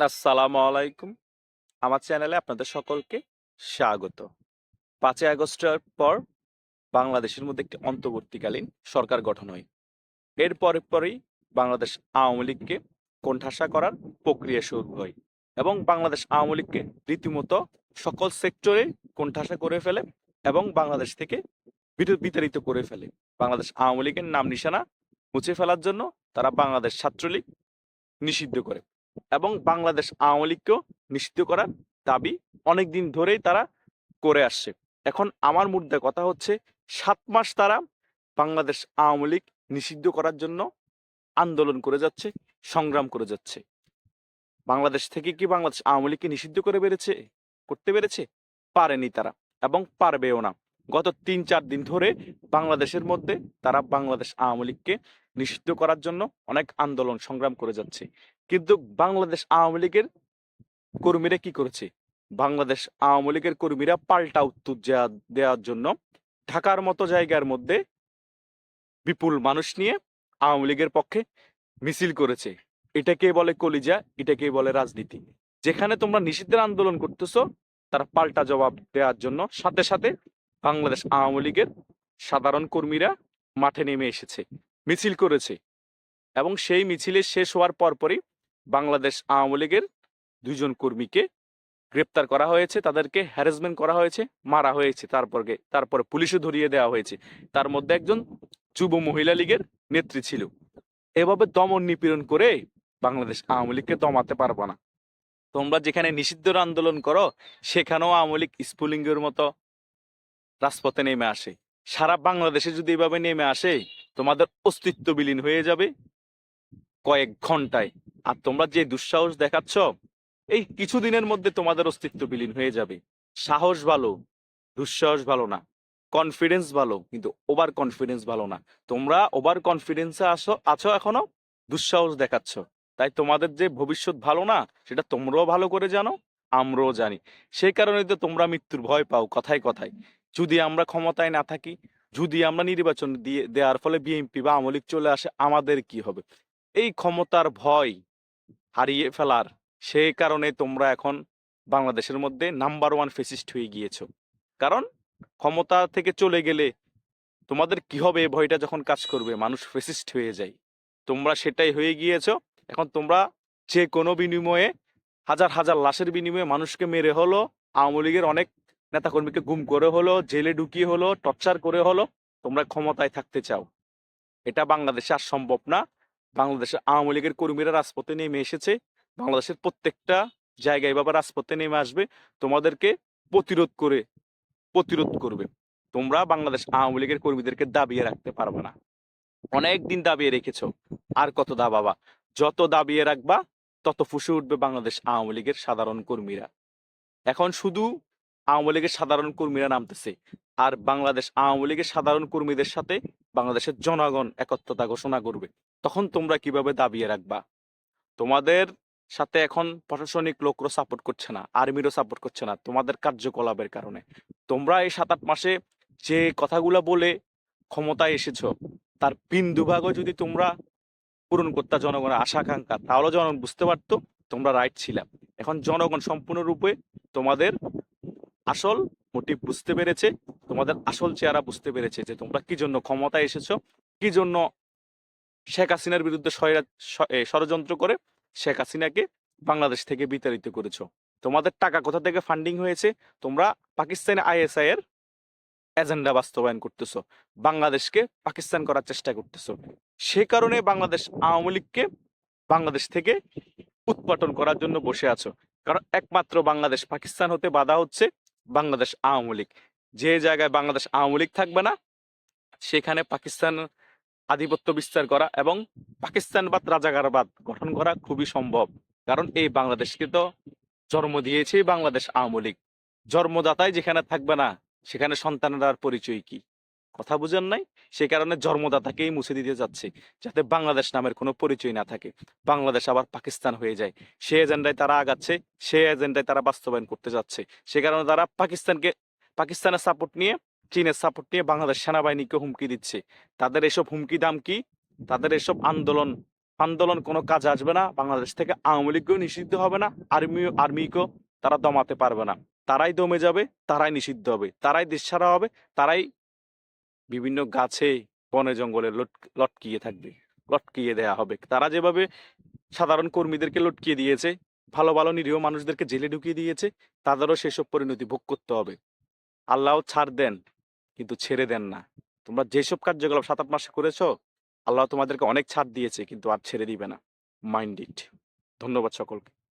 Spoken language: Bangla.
আসসালামু আলাইকুম। আমার চ্যানেলে আপনাদের সকলকে স্বাগত। পাঁচই আগস্টের পর বাংলাদেশের মধ্যে একটি অন্তর্বর্তীকালীন সরকার গঠন হয়। এর পরে পরেই বাংলাদেশ আওয়ামী লীগকে কোণঠাসা করার প্রক্রিয়া শুরু হয় এবং বাংলাদেশ আওয়ামী লীগকে রীতিমতো সকল সেক্টরে কোণঠাসা করে ফেলে এবং বাংলাদেশ থেকে বিত- বিতাড়িত করে ফেলে। বাংলাদেশ আওয়ামী লীগের নাম নিশানা মুছে ফেলার জন্য তারা বাংলাদেশ ছাত্রলীগ নিষিদ্ধ করে। এবং বাংলাদেশ আওয়ামী লীগকেও নিষিদ্ধ করার দাবি অনেকদিন ধরেই তারা করে আসছে। এখন আমার মুদ্রা কথা হচ্ছে, সাত মাস তারা বাংলাদেশ আওয়ামী লীগ নিষিদ্ধ করার জন্য আন্দোলন করে যাচ্ছে, সংগ্রাম করে যাচ্ছে। বাংলাদেশ থেকে কি বাংলাদেশ আওয়ামী লীগকে নিষিদ্ধ করে পেরেছে করতে পেরেছে? পারেনি তারা এবং পারবেও না। গত তিন চার দিন ধরে বাংলাদেশের মধ্যে তারা বাংলাদেশ আওয়ামী লীগকে নিষিদ্ধ করার জন্য অনেক আন্দোলন সংগ্রাম করে যাচ্ছে। কিন্তু বাংলাদেশ আওয়ামী লীগের কর্মীরা কি করেছে? বাংলাদেশ আওয়ামী লীগের কর্মীরা পাল্টা উত্তর দেওয়ার জন্য ঢাকার মতো জায়গার মধ্যে বিপুল মানুষ নিয়ে আওয়ামী লীগের পক্ষে মিছিল করেছে। এটাকে বলে কলিজা, এটাকে বলে রাজনীতি। যেখানে তোমরা নিষিদ্ধের আন্দোলন করতেছো, তারা পাল্টা জবাব দেওয়ার জন্য সাথে সাথে বাংলাদেশ আওয়ামী লীগের সাধারণ কর্মীরা মাঠে নেমে এসেছে। মিছিল করেছে এবং সেই মিছিলের শেষ হওয়ার পরপরই বাংলাদেশ আওয়ামী লীগের দুইজন কর্মীকে গ্রেপ্তার করা হয়েছে, তাদেরকে হ্যারাসমেন্ট করা হয়েছে, মারা হয়েছে তারপরে তারপরে পুলিশও ধরিয়ে দেওয়া হয়েছে। তার মধ্যে একজন যুব মহিলা লীগের নেত্রী ছিল। এভাবে দমন নিপীড়ন করে বাংলাদেশ আওয়ামী লীগকে দমাতে পারব না। তোমরা যেখানে নিষিদ্ধর আন্দোলন করো, সেখানেও আওয়ামী লীগ স্ফুলিঙ্গের মতো রাজপথে নেমে আসে। সারা বাংলাদেশে যদি এভাবে নেমে আসে তোমাদের অস্তিত্ব বিলীন হয়ে যাবে কয়েক ঘন্টায়। আর তোমরা যে দুঃসাহস দেখাচ্ছ, এই কিছুদিনের মধ্যে তোমাদের অস্তিত্ব বিলীন হয়ে যাবে। সাহস ভালো, দুঃসাহস ভালো না। কনফিডেন্স ভালো, কিন্তু ওভার কনফিডেন্স ভালো না। তোমরা ওভার কনফিডেন্সে আসো, আছো এখনও? দুঃসাহস দেখাচ্ছ। তাই তোমাদের যে ভবিষ্যৎ ভালো না, সেটা তোমরাও ভালো করে জানো, আমরাও জানি। সেই কারণে তো তোমরা মৃত্যুর ভয় পাও কথায় কথায়। যদি আমরা ক্ষমতায় না থাকি যদি আমরা নির্বাচন দিয়ে, দেওয়ার ফলে বিএনপি বা আওয়ামী লীগ চলে আসে, আমাদের কি হবে? এই ক্ষমতার ভয় হারিয়ে ফেলার সেই কারণে তোমরা এখন বাংলাদেশের মধ্যে নাম্বার ওয়ান ফেসিস্ট হয়ে গিয়েছো। কারণ ক্ষমতা থেকে চলে গেলে তোমাদের কি হবে? এই ভয়টা যখন কাজ করবে, মানুষ ফেসিস্ট হয়ে যায়। তোমরা সেটাই হয়ে গিয়েছো। এখন তোমরা যে কোনো বিনিময়ে, হাজার হাজার লাশের বিনিময়ে মানুষকে মেরে হলো আওয়ামী লীগের অনেক নেতাকর্মীকে গুম করে হলো, জেলে ঢুকিয়ে হলো, টর্চার করে হলো, তোমরা ক্ষমতায় থাকতে চাও। এটা বাংলাদেশে আর সম্ভব না। বাংলাদেশের আওয়ামী লীগের কর্মীরা রাজপথে নেমে এসেছে। বাংলাদেশের প্রত্যেকটা জায়গায় বাবা রাজপথে নেমে আসবে। তোমাদেরকে প্রতিরোধ করে, প্রতিরোধ করবে। তোমরা বাংলাদেশ আওয়ামী লীগের কর্মীদেরকে দাবিয়ে রাখতে পারবে না। অনেক দিন দাবিয়ে রেখেছ। আর কত দাবাবা যত দাবিয়ে রাখবা, তত ফুসে উঠবে বাংলাদেশ আওয়ামী লীগের সাধারণ কর্মীরা। এখন শুধু আওয়ামী লীগের সাধারণ কর্মীরা নামতেছে। আর বাংলাদেশ আওয়ামী লীগের সাধারণ কর্মীদের সাথে বাংলাদেশের জনগণ একত্রতা ঘোষণা করবে। তখন তোমরা কীভাবে দাবিয়ে রাখবা? তোমাদের সাথে এখন প্রশাসনিক লোকরও সাপোর্ট করছে না আর্মিরও সাপোর্ট করছে না, তোমাদের কার্যকলাপের কারণে। তোমরা এই সাত আট মাসে যে কথাগুলো বলে ক্ষমতায় এসেছ, তার বিন্দুভাগও যদি তোমরা পূরণ করতে জনগণের আশা আকাঙ্ক্ষা তাহলে জনগণ বুঝতে পারতো তোমরা রাইট ছিলাম। এখন জনগণ সম্পূর্ণরূপে তোমাদের আসল মোটিভ বুঝতে পেরেছে, তোমাদের আসল চেহারা বুঝতে পেরেছে যে তোমরা কি জন্য ক্ষমতায় এসেছ, কি জন্য শেখ হাসিনার বিরুদ্ধে ষড়যন্ত্র করে শেখ হাসিনাকে বাংলাদেশ থেকে বিতাড়িত করেছ। তোমাদের টাকা কোথা থেকে ফান্ডিং হয়েছে, তোমরা পাকিস্তানি আইএসআই এর এজেন্ডা বাস্তবায়ন করতেছো, বাংলাদেশকে পাকিস্তান করার চেষ্টা করতেছো। সে কারণে বাংলাদেশ আওয়ামী লীগকে বাংলাদেশ থেকে উৎপাটন করার জন্য বসে আছো। কারণ একমাত্র বাংলাদেশ পাকিস্তান হতে বাধা হচ্ছে বাংলাদেশ আওয়ামী লীগ। যে জায়গায় বাংলাদেশ আওয়ামী লীগ থাকবে না, সেখানে পাকিস্তান আধিপত্য বিস্তার করা এবং পাকিস্তানবাদ, রাজাকারবাদ গঠন করা খুবই সম্ভব। কারণ এই বাংলাদেশকে তো জন্ম দিয়েছে বাংলাদেশ আওয়ামী লীগ। জন্মদাতাই যেখানে থাকবে না, সেখানে সন্তানের পরিচয় কি? কথা বুঝেন নাই? সে কারণে জন্মদাতাকেই মুছে দিতে যাচ্ছে, যাতে বাংলাদেশ নামের কোনো পরিচয় না থাকে। বাংলাদেশ আবার পাকিস্তান হয়ে যায়। সে এজেন্ডায় তারা আগাচ্ছে, সে এজেন্ডায় তারা বাস্তবায়ন করতে যাচ্ছে। সে কারণে তারা পাকিস্তানকে, পাকিস্তানের সাপোর্ট নিয়ে, চীনের সাপোর্ট নিয়ে বাংলাদেশ সেনাবাহিনীকে হুমকি দিচ্ছে। তাদের এসব হুমকি দাম কি? তাদের এসব আন্দোলন আন্দোলন কোনো কাজ আসবে না। বাংলাদেশ থেকে আওয়ামী লীগকেও নিষিদ্ধ হবে না আর্মি আর্মিকেও তারা দমাতে পারবে না। তারাই দমে যাবে, তারাই নিষিদ্ধ হবে। তারাই দেশ ছাড়া হবে, তারাই বিভিন্ন গাছে বনে জঙ্গলে লট- লটকিয়ে থাকবে, লটকিয়ে দেয়া হবে। তারা যেভাবে সাধারণ কর্মীদেরকে লটকিয়ে দিয়েছে, ভালো ভালো নিরীহ মানুষদেরকে জেলে ঢুকিয়ে দিয়েছে, তাদেরও সেসব পরিণতি ভোগ করতে হবে। আল্লাহ ছাড় দেন, কিন্তু ছেড়ে দেন না। তোমরা যেসব কার্যকলাপ সাত আট মাসে করেছ, আল্লাহ তোমাদেরকে অনেক ছাড় দিয়েছে, কিন্তু আর ছেড়ে দিবে না। মাইন্ড ইট ধন্যবাদ সকলকে।